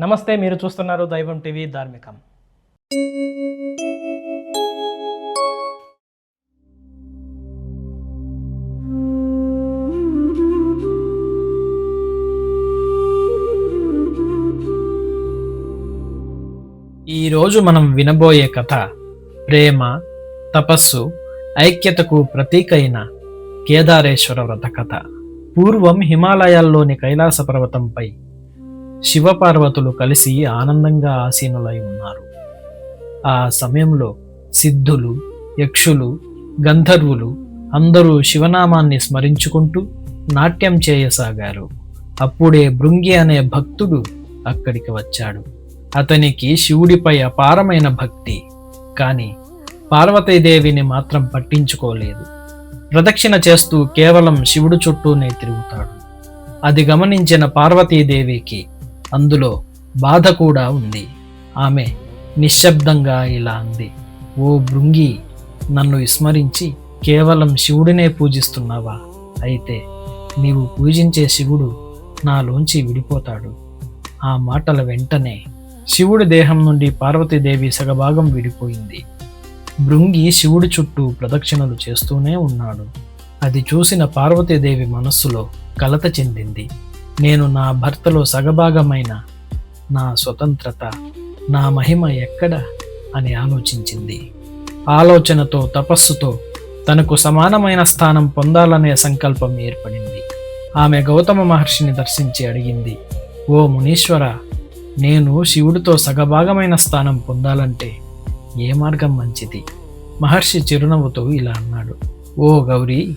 నమస్తే మీరు చూస్తున్నారు దైవం టీవీ ధార్మికం. ఈరోజు మనం వినబోయే కథ ప్రేమ తపస్సు ఐక్యతకు ప్రతీక అయిన కేదారేశ్వర వ్రత కథ. పూర్వం హిమాలయాల్లోని కైలాస పర్వతంపై శివపార్వతులు కలిసి ఆనందంగా ఆసీనులై ఉన్నారు. ఆ సమయంలో సిద్ధులు యక్షులు గంధర్వులు అందరూ శివనామాన్ని స్మరించుకుంటూ నాట్యం చేయసాగారు. అప్పుడే భృంగి అనే భక్తుడు అక్కడికి వచ్చాడు. అతనికి శివుడిపై అపారమైన భక్తి. కానీ పార్వతీదేవిని మాత్రం పట్టించుకోలేదు. ప్రదక్షిణ చేస్తూ కేవలం శివుడు చుట్టూనే తిరుగుతాడు. అది గమనించిన పార్వతీదేవికి అందులో బాధ కూడా ఉంది. ఆమె నిశ్శబ్దంగా ఇలా అంది ఓ భృంగి నన్ను విస్మరించి కేవలం శివుడినే పూజిస్తున్నావా? అయితే నీవు పూజించే శివుడు నాలోంచి విడిపోతాడు. ఆ మాటల వెంటనే శివుడి దేహం నుండి పార్వతీదేవి సగభాగం విడిపోయింది. భృంగి శివుడి చుట్టూ ప్రదక్షిణలు చేస్తూనే ఉన్నాడు. అది చూసిన పార్వతీదేవి మనస్సులో కలత చెందింది. నేను నా భర్తలో సగభాగమైన నా స్వతంత్రత నా మహిమ ఎక్కడ అని ఆలోచించింది. ఆలోచనతో తపస్సుతో తనకు సమానమైన స్థానం పొందాలనే సంకల్పం ఏర్పడింది. ఆమె గౌతమ మహర్షిని దర్శించి అడిగింది ఓ మునీశ్వర నేను శివుడితో సగభాగమైన స్థానం పొందాలంటే ఏ మార్గం మంచిది? మహర్షి చిరునవ్వుతో ఇలా అన్నాడు ఓ గౌరీ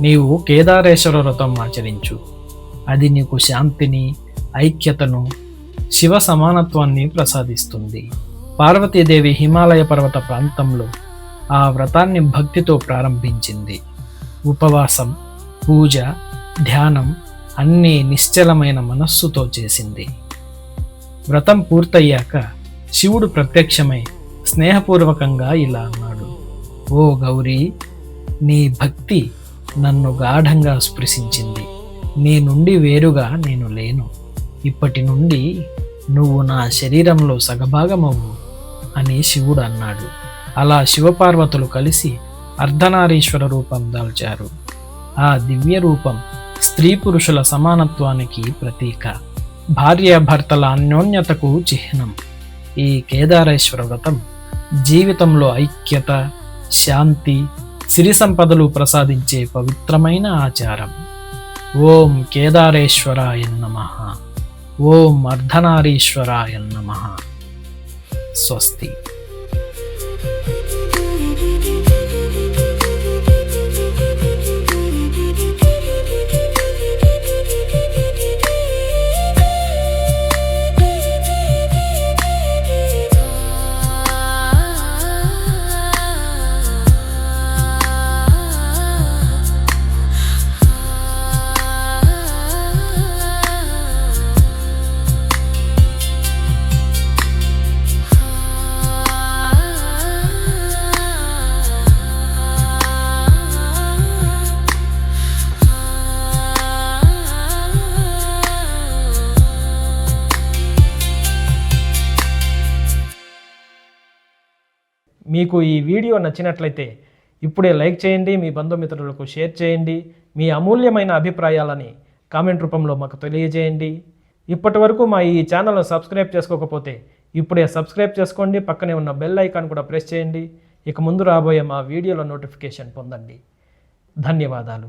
నీవు కేదారేశ్వర వ్రతం ఆచరించు. అది నీకు శాంతిని ఐక్యతను శివ సమానత్వాన్ని ప్రసాదిస్తుంది. పార్వతీదేవి హిమాలయ పర్వత ప్రాంతంలో ఆ వ్రతాన్ని భక్తితో ప్రారంభించింది. ఉపవాసం పూజ ధ్యానం అన్నీ నిశ్చలమైన మనస్సుతో చేసింది. వ్రతం పూర్తయ్యాక శివుడు ప్రత్యక్షమై స్నేహపూర్వకంగా ఇలా అన్నాడు. ఓ గౌరీ నీ భక్తి నన్ను గాఢంగా స్పృశించింది. నీ నుండి వేరుగా నేను లేను. ఇప్పటి నుండి నువ్వు నా శరీరంలో సగభాగమవ్వు అని శివుడు అన్నాడు. అలా శివపార్వతులు కలిసి అర్ధనారీశ్వర రూపం దాల్చారు. ఆ దివ్య రూపం స్త్రీ పురుషుల సమానత్వానికి ప్రతీక. భార్యాభర్తల అన్యోన్యతకు చిహ్నం. ఈ కేదారేశ్వర వ్రతం జీవితంలో ఐక్యత శాంతి సిరి సంపదలు ప్రసాదించే పవిత్రమైన ఆచారం. ఓం కేదారేశ్వరాయ నమ ఓం అర్ధనారీశ్వరాయ నమ స్వస్తి మీకు ఈ వీడియో నచ్చినట్లయితే ఇప్పుడే లైక్ చేయండి మీ బంధుమిత్రులకు షేర్ చేయండి మీ అమూల్యమైన అభిప్రాయాలని కామెంట్ రూపంలో మాకు తెలియజేయండి. ఇప్పటి వరకు మా ఈ ఛానల్ను సబ్స్క్రైబ్ చేసుకోకపోతే ఇప్పుడే సబ్స్క్రైబ్ చేసుకోండి పక్కనే ఉన్న బెల్ ఐకాన్ కూడా ప్రెస్ చేయండి. ఇక ముందు రాబోయే మా వీడియోల నోటిఫికేషన్ పొందండి. ధన్యవాదాలు.